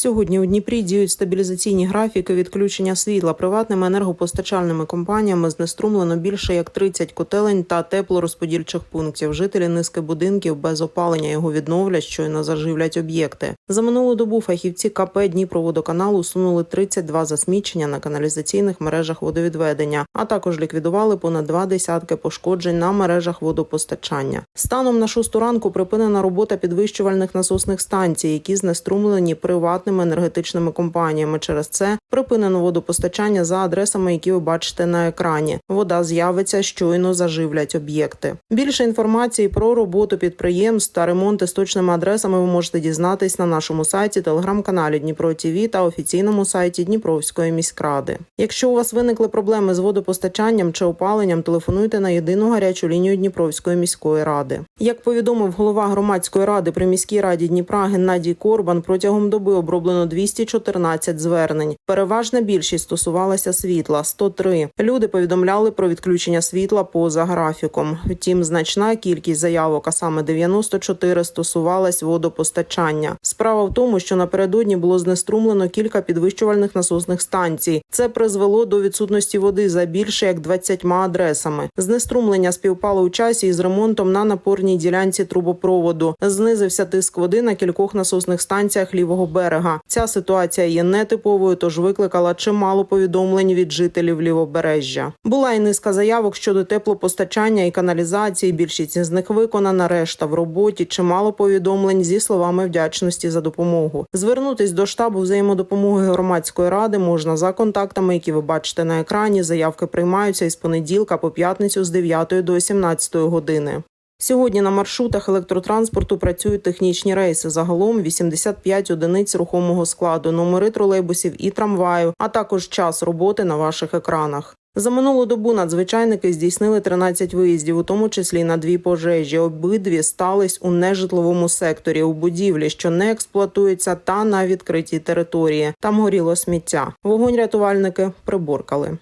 Сьогодні у Дніпрі діють стабілізаційні графіки відключення світла. Приватними енергопостачальними компаніями знеструмлено більше як 30 котелень та теплорозподільчих пунктів. Жителі низки будинків без опалення його відновлять, щойно заживлять об'єкти. За минулу добу фахівці КП Дніпроводоканалу усунули 32 засмічення на каналізаційних мережах водовідведення, а також ліквідували понад два десятки пошкоджень на мережах водопостачання. Станом на шосту ранку припинена робота підвищувальних насосних станцій, які знеструмлені приватними енергетичними компаніями. Через це припинено водопостачання за адресами, які ви бачите на екрані. Вода з'явиться щойно заживлять об'єкти. Більше інформації про роботу підприємств та ремонти з точними адресами ви можете дізнатись на нашому сайті, телеграм-каналі Дніпро ТІВІ та офіційному сайті Дніпровської міськради. Якщо у вас виникли проблеми з водопостачанням чи опаленням, телефонуйте на єдину гарячу лінію Дніпровської міської ради. Як повідомив голова громадської ради при міській раді Дніпра Геннадій Корбан, протягом доби оброблено 214 звернень. Переважна більшість стосувалася світла 103. Люди повідомляли про відключення світла поза графіком. Втім, значна кількість заявок, а саме 94, стосувалась водопостачання. Справа в тому, що напередодні було знеструмлено кілька підвищувальних насосних станцій. Це призвело до відсутності води за більше як 20 адресами. Знеструмлення співпало у часі із ремонтом на напорній ділянці трубопроводу. Знизився тиск води на кількох насосних станціях лівого берега. Ця ситуація є нетиповою, тож викликала чимало повідомлень від жителів лівобережжя. Була й низка заявок щодо теплопостачання і каналізації. Більшість з них виконана. Решта в роботі. Чимало повідомлень зі словами вдячності за допомогу. Звернутись до штабу взаємодопомоги громадської ради можна за контактами, які ви бачите на екрані. Заявки приймаються із понеділка по п'ятницю з 9 до 17 години. Сьогодні на маршрутах електротранспорту працюють технічні рейси. Загалом 85 одиниць рухомого складу, номери тролейбусів і трамваю, а також час роботи на ваших екранах. За минулу добу надзвичайники здійснили 13 виїздів, у тому числі на дві пожежі. Обидві стались у нежитловому секторі у будівлі, що не експлуатується, та на відкритій території. Там горіло сміття. Вогонь рятувальники приборкали.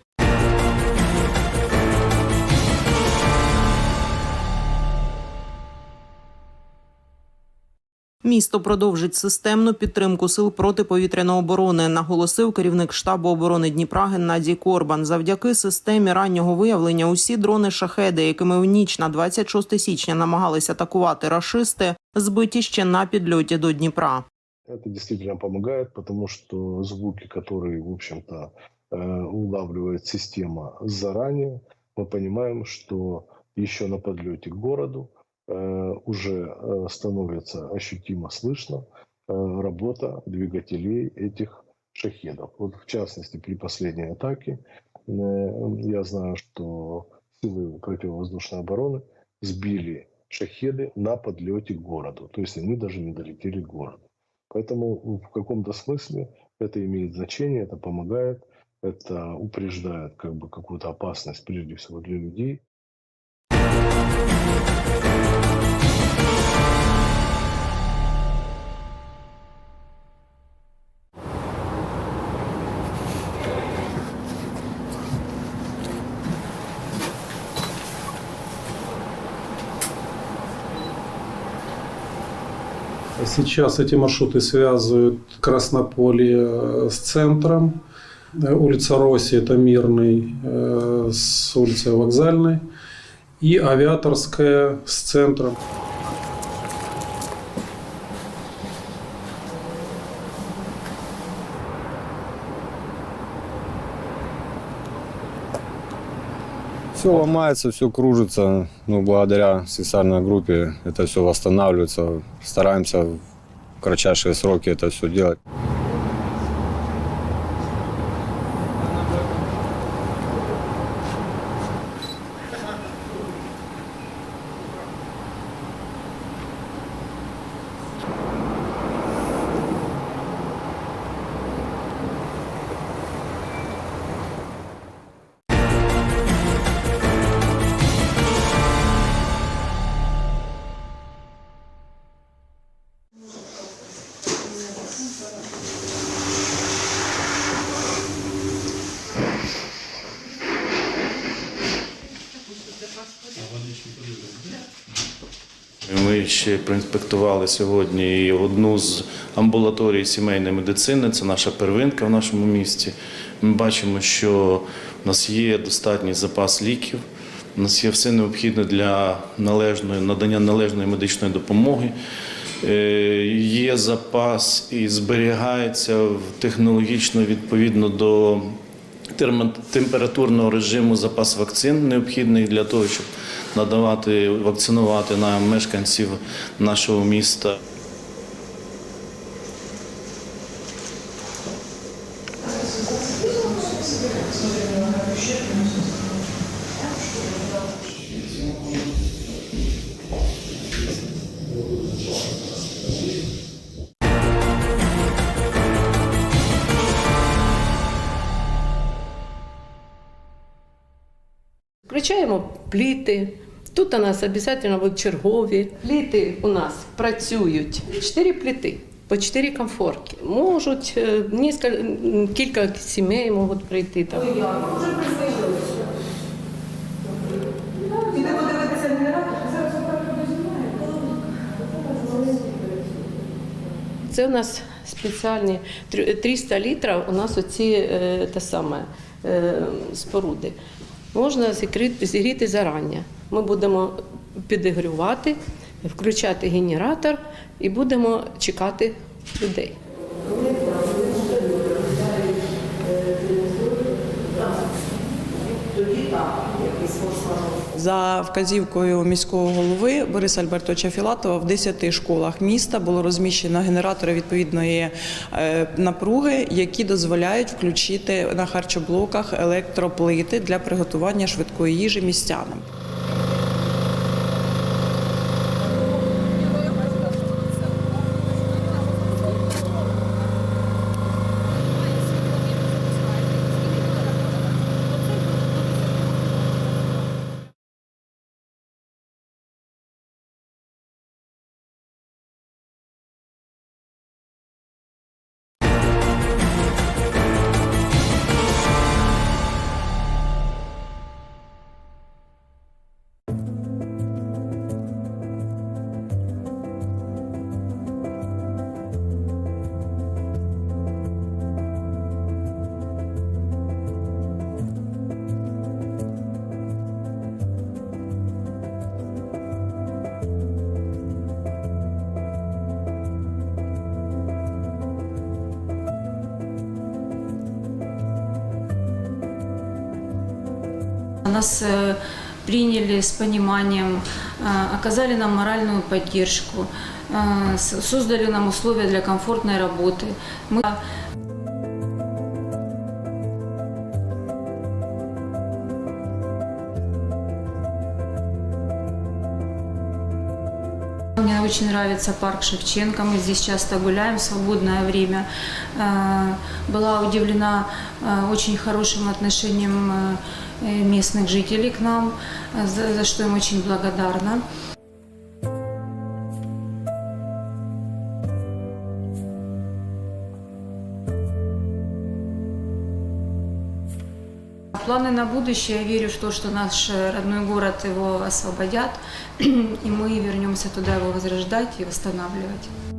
Місто продовжить системну підтримку сил протиповітряної оборони, наголосив керівник штабу оборони Дніпра Геннадій Корбан. Завдяки системі раннього виявлення усі дрони шахеди, якими в ніч на 26 січня намагалися атакувати рашисти, збиті ще на підльоті до Дніпра. Это действительно помогает, потому что звуки, которые, в общем-то, э, улавливает система заранее, мы понимаем, что еще на подлете к городу э, уже э, становится ощутимо слышно э, работа двигателей этих шахедов. Вот в частности, при последней атаке э, я знаю, что силы противовоздушной обороны сбили шахеды на подлете к городу. То есть они даже не долетели к городу. Поэтому в каком-то смысле это имеет значение, это помогает, это упреждает как бы какую-то опасность прежде всего для людей. Сейчас эти маршруты связывают Краснополье э, с центром. Э, Улица Роси – это Мирный э, с улицей Вокзальной. И Авиаторская с центром. Все ломается, все кружится. Ну, благодаря специальной группе это все восстанавливается. Стараемся в кратчайшие сроки это все делать. Ми ще проінспектували сьогодні одну з амбулаторій сімейної медицини. Це наша первинка в нашому місті. Ми бачимо, що в нас є достатній запас ліків. У нас є все необхідне для належної надання належної медичної допомоги. Е, є запас і зберігається технологічно відповідно до температурного режиму запас вакцин необхідних для того, щоб надавати вакцинувати нам мешканців нашого міста. Включаємо пліти. Тут у нас обов'язково будуть чергові. Пліти у нас працюють. Чотири пліти, по чотири комфорки. Можуть е, низка- кілька сімей можуть прийти. Там. Це у нас спеціальні 300 літрів. У нас оці е, те саме е, споруди. Можна зігріти, зарання. Ми будемо підігрювати, включати генератор і будемо чекати людей. За вказівкою міського голови Бориса Альбертовича Філатова в 10 школах міста було розміщено генератори відповідної е, напруги, які дозволяють включити на харчоблоках електроплити для приготування швидкої їжі містянам. Нас э, приняли с пониманием, э, оказали нам моральную поддержку, э, создали нам условия для комфортной работы. Мы Мне очень нравится парк Шевченко. Мы здесь часто гуляем в свободное время. Была удивлена очень хорошим отношением местных жителей к нам, э, за за что им очень благодарна. Планы на будущее, я верю в то, что наш э, родной город его освободят, и мы вернемся туда его возрождать и восстанавливать.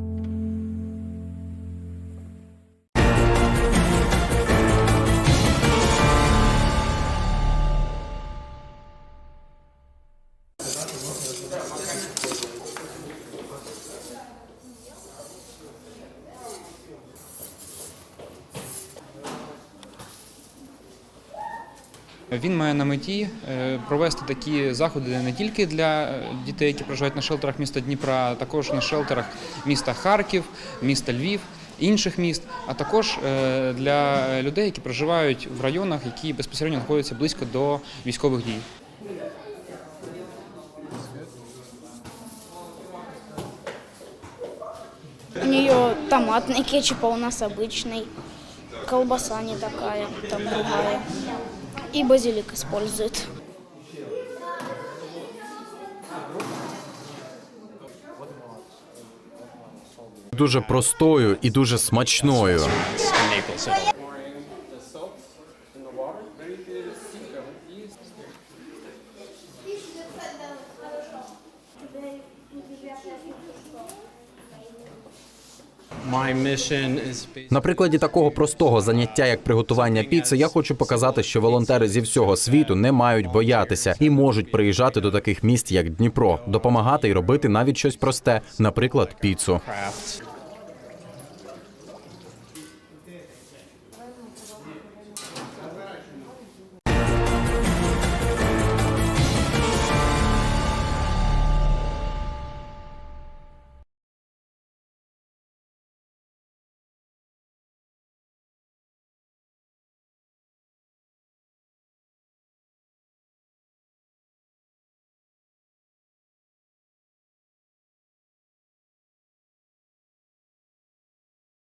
Він має на меті е, провести такі заходи не тільки для е, дітей, які проживають на шелтерах міста Дніпра, а також на шелтерах міста Харків, міста Львів, інших міст, а також е, для людей, які проживають в районах, які безпосередньо знаходяться близько до військових дій. У нее томатный кетчуп, а у нас обычный. Колбаса не такая, там другая. И базилик используют. дуже простою і дуже смачною. На прикладі такого простого заняття, як приготування піци, я хочу показати, що волонтери зі всього світу не мають боятися і можуть приїжджати до таких міст, як Дніпро, допомагати і робити навіть щось просте, наприклад, піцу.